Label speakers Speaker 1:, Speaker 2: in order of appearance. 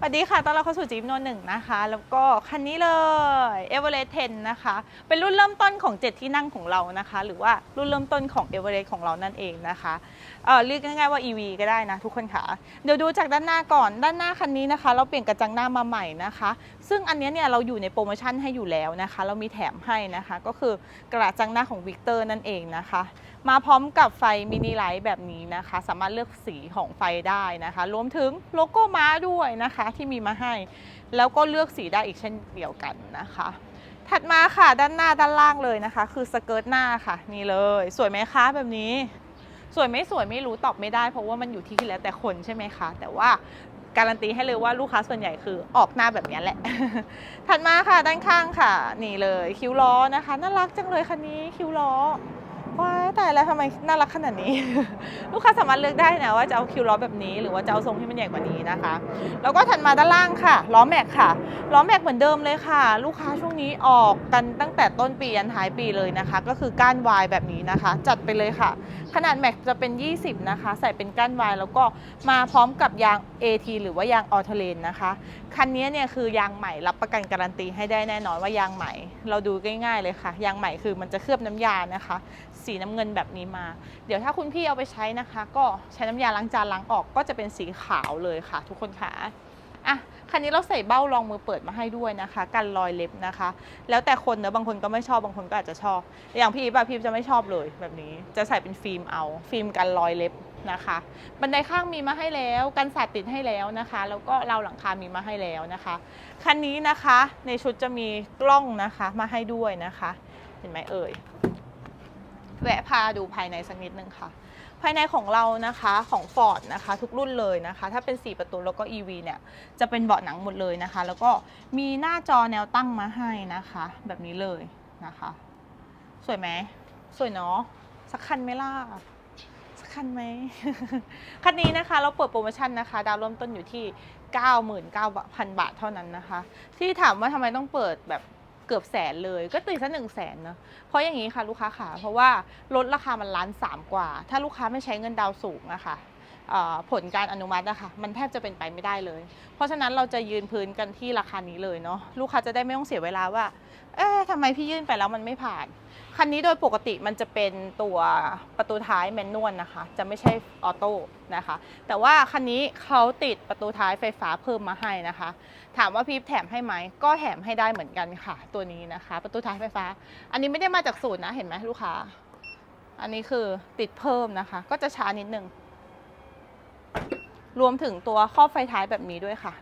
Speaker 1: สวัสดีค่ะ ตอนเราเข้าสู่จีบโนหนึ่งนะคะ แล้วก็คันนี้เลย e v e r e s t 10นะคะ เป็นรุ่นเริ่มต้นของ 7 ที่นั่งของเรานะคะ หรือว่ารุ่นเริ่มต้นของ e v e r e s t ของเรานั่นเองนะคะเออเรียกง่ายๆว่า EV ก็ได้นะทุกคนค่ะ เดี๋ยวดูจากด้านหน้าก่อน ด้านหน้าคันนี้นะคะ เราเปลี่ยนกระจังหน้ามาใหม่นะคะ ซึ่งอันนี้เนี่ยเราอยู่ในโปรโมชั่นให้อยู่แล้วนะคะ เรามีแถมให้นะคะ ก็คือกระจังหน้าของวิกเตอร์นั่นเองนะคะมาพร้อมกับไฟมินิไลท์แบบนี้นะคะ สามารถเลือกสีของไฟได้นะคะ รวมถึงโลโก้ม้าด้วยนะคะที่มีมาให้ แล้วก็เลือกสีได้อีกเช่นเดียวกันนะคะ ถัดมาค่ะด้านหน้าด้านล่างเลยนะคะ คือสเกิร์ตหน้าค่ะ นี่เลย สวยไหมคะแบบนี้ สวยไม่สวยไม่รู้ตอบไม่ได้ เพราะว่ามันอยู่ที่แล้วแต่คนใช่ไหมคะ แต่ว่าการันตีให้เลยว่าลูกค้าส่วนใหญ่คือออกหน้าแบบนี้แหละ ถัดมาค่ะด้านข้างค่ะ นี่เลย คิ้วล้อนะคะ น่ารักจังเลยคันนี้คิ้วล้อ ว้ายแต่แล้วทำไมน่ารักขนาดนี้ ลูกค้าสามารถเลือกได้นะว่าจะเอาคิวล้อแบบนี้ หรือว่าจะเอาทรงที่มันใหญ่กว่านี้นะคะ แล้วก็ถัดมาด้านล่างค่ะล้อแม็กค่ะล้อแม็กเหมือนเดิมเลยค่ะ ลูกค้าช่วงนี้ออกกันตั้งแต่ต้นปียันท้ายปีเลยนะคะ ก็คือก้านวายแบบนี้นะคะ จัดไปเลยค่ะ ขนาดแม็กจะเป็น 20 นะคะ ใส่เป็นก้านวายแล้วก็มาพร้อมกับยาง AT หรือว่ายางออเทเลนนะคะ คันนี้เนี่ยคือยางใหม่รับประกันการันตีให้ได้แน่นอนว่ายางใหม่ เราดูง่ายๆเลยค่ะ ยางใหม่คือมันจะเคลือบน้ำยานะคะ สีน้ำเงินแบบนี้มา เดี๋ยวถ้าคุณพี่เอาไปใช้นะคะ ก็ใช้น้ำยาล้างจานล้างออกก็จะเป็นสีขาวเลยค่ะ ทุกคนค่ะอะคันนี้เราใส่เบ้ารองมือเปิดมาให้ด้วยนะคะ กันรอยเล็บนะคะ แล้วแต่คนเนอะบางคนก็ไม่ชอบบางคนก็อาจจะชอบ อย่างพี่ป่ะพี่จะไม่ชอบเลยแบบนี้ จะใส่เป็นฟิล์มเอา ฟิล์มกันรอยเล็บ นะคะบันไดข้างมีมาให้แล้วกันสาดติดให้แล้วนะคะ แล้วก็ราวหลังคามีมาให้แล้วนะคะคันนี้นะคะในชุดจะมีกล้องนะคะมาให้ด้วยนะคะ เห็นไหมเอ่ยแวะพาดูภายในสักนิดนึงค่ะ ภายในของเรานะคะของ Ford นะคะ ทุกรุ่นเลยนะคะ ถ้าเป็น 4 ประตูแล้วก็ EV เนี่ยจะเป็นเบาะหนังหมดเลยนะคะ แล้วก็มีหน้าจอแนวตั้งมาให้นะคะ แบบนี้เลยนะคะ สวยไหมสวยเนาะสักคันไหมล่ะ คันไหม คันนี้นะคะ เราเปิดโปรโมชั่นนะคะ ดาวเริ่มต้นอยู่ที่ 99,000 บาทเท่านั้นนะคะ ที่ถามว่าทำไมต้องเปิดแบบเกือบแสนเลยก็ตีซะหนึ่งแสนเนาะเพราะอย่างนี้ค่ะลูกค้าขาเพราะว่าลดราคามันล้านสามกว่า ถ้าลูกค้าไม่ใช้เงินดาวสูงอะคะ่ะ ผลการอนุมัติอะคะมันแทบจะเป็นไปไม่ได้เลย เพราะฉะนั้นเราจะยืนพื้นกันที่ราคานี้เลยเนาะลูกค้าจะได้ไม่ต้องเสียเวลาว่า เอ๊ะทำไมพี่ยื่นไปแล้วมันไม่ผ่าน คันนี้โดยปกติมันจะเป็นตัวประตูท้ายแมนนวลนะคะ จะไม่ใช่ออโต้นะคะ แต่ว่าคันนี้เขาติดประตูท้ายไฟฟ้าเพิ่มมาให้นะคะ ถามว่าพีฟแถมให้ไหมก็แถมให้ได้เหมือนกันค่ะ ตัวนี้นะคะ ประตูท้ายไฟฟ้า อันนี้ไม่ได้มาจากศูนย์นะเห็นไหมลูกค้า อันนี้คือติดเพิ่มนะคะ ก็จะช้านิดนึง รวมถึงตัวครอบไฟท้ายแบบนี้ด้วยค่ะ